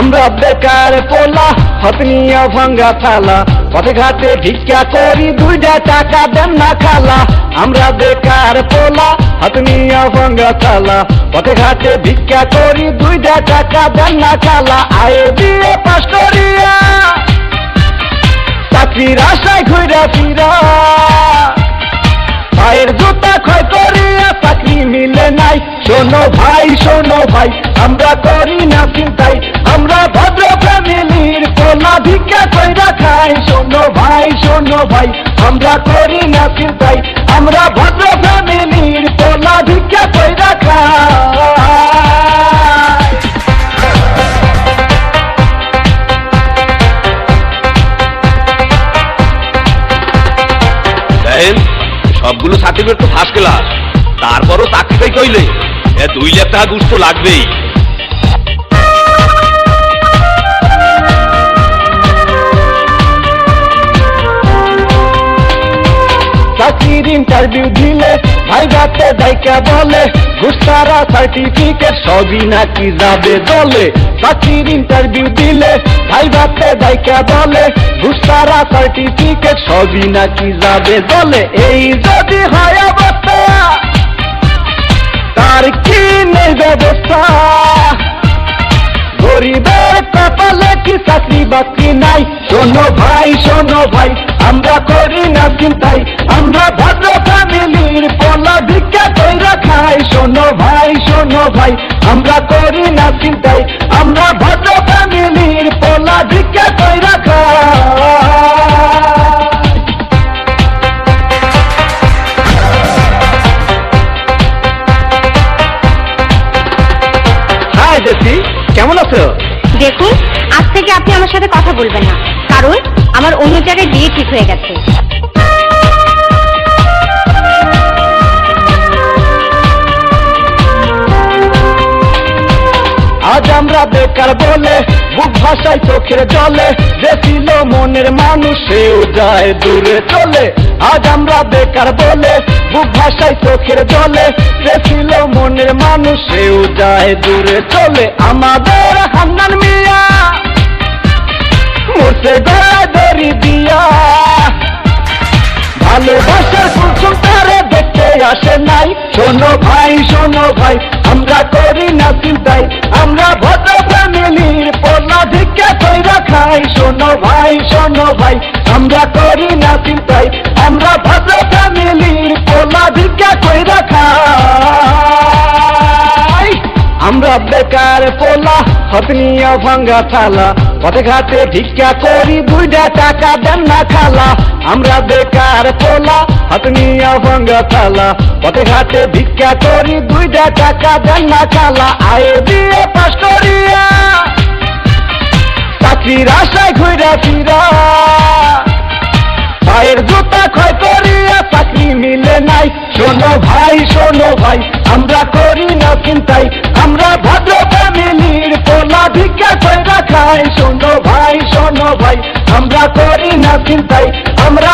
আমরা বেকার পোলা হতনিয়া ভাঙ্গা থালা পথে ঘাটে ভিক্ষা করি, দুইটা টাকা দেন না খালা। আমরা বেকার পোলা হতনিয়া ভাঙ্গা থালা পথে ঘাটে ভিক্ষা করি, দুইটা টাকা দেন না খালা। আয়ে দিয়ে পাশ করিয়া চাকরির আশায় ঘুরা ফিরা। পায়ের জুতা ক্ষয় করিয়া চাকরি মিলে নাই। শোনো ভাই শোনো ভাই, আমরা করি না চিন্তাই আমরা ভদ্র ফ্যামিলির পোলা ভিক্ষা কইরা খাই। শোনো ভাই শোনো ভাই, আমরা করি না চিন্তাই আমরা ভদ্র ফ্যামিলির পোলা ভিক্ষা কইরা খাই। সবগুলো সার্টিফিকেট তো ফার্স্ট ক্লাস। তারপরও চাকরিটাই কইলে। দুই লাখ টাকা ঘুষ লাগবেই। চাকরির ইন্টারভিউ দিলে, ভাই রাতে দাইকা বলে ঘুষতারা সার্টিফিকেট সবই নাকি যাবে দলে। চাকরির ইন্টারভিউ দিলে, ভাই রাতে দাইকা বলে ঘুষতারা সার্টিফিকেট সবই নাকি যাবে দলে। এই যদি হয় অবস্থা, তার কি নেই ব্যবস্থা? গরিবের কপালে কি চাকরি বাকরি নাই? শোনো ভাই শোনো ভাই আমরা করি না চিন্তাই আমরা ভদ্র ফ্যামিলির পোলা ভিক্ষা কইরা খাই। শোনো ভাই শোনো ভাই আমরা করি না চিন্তাই আমরা ভদ্র ফ্যামিলির পোলা ভিক্ষা কইরা খাই। হাই জেসি কেমন আছো? দেখুন আজ থেকে আপনি আমার সাথে কথা বলবেন না। কারণ আমার অন্য জায়গায় বিয়ে ঠিক হয়ে গেছে। আজ আমরা বেকার বলে, বুক ভাষায় চোখের জলে, যে ছিল মনের মানুষ, সেও যায় দূরে চলে। আজ আমরা বেকার বলে, বুক ভাষায় চোখের জলে, যে ছিল মনের মানুষ, সেও যায় দূরে চলে। আমাদের হান্নান মিয়া মরতে গলায় দড়ি দিয়া। ভালোবাসার কুসুম তারে দেখতে আসে নাই। শোনো ভাই শোনো ভাই, আমরা করি না চিন্তাই আমরা ভদ্র ফ্যামিলির পোলা ভিক্ষা কইরা খাই। শোনো ভাই শোনো ভাই, আমরা করি না চিন্তাই বেকার পোলা হতনিয়া ভাঙ্গা থালা। পথে ঘাটে ভিক্ষা করি দুইটা টাকা দেন না খালা। আমরা বেকার পোলা হতনিয়া ভাঙ্গা থালা। পথে ঘাটে ভিক্ষা করি দুইটা টাকা দেন না খালা। আয়ে দিয়ে পাশ করিয়া চাকরির আশায় ঘুরা ফিরা। পায়ের জুতা ক্ষয় করিয়া চাকরি মিলে নাই। শোনো ভাই শোনো ভাই, আমরা করি না চিন্তাই আমরা ভাই শোনো ভাই শোনো ভাই আমরা করি না চিন্তাই আমরা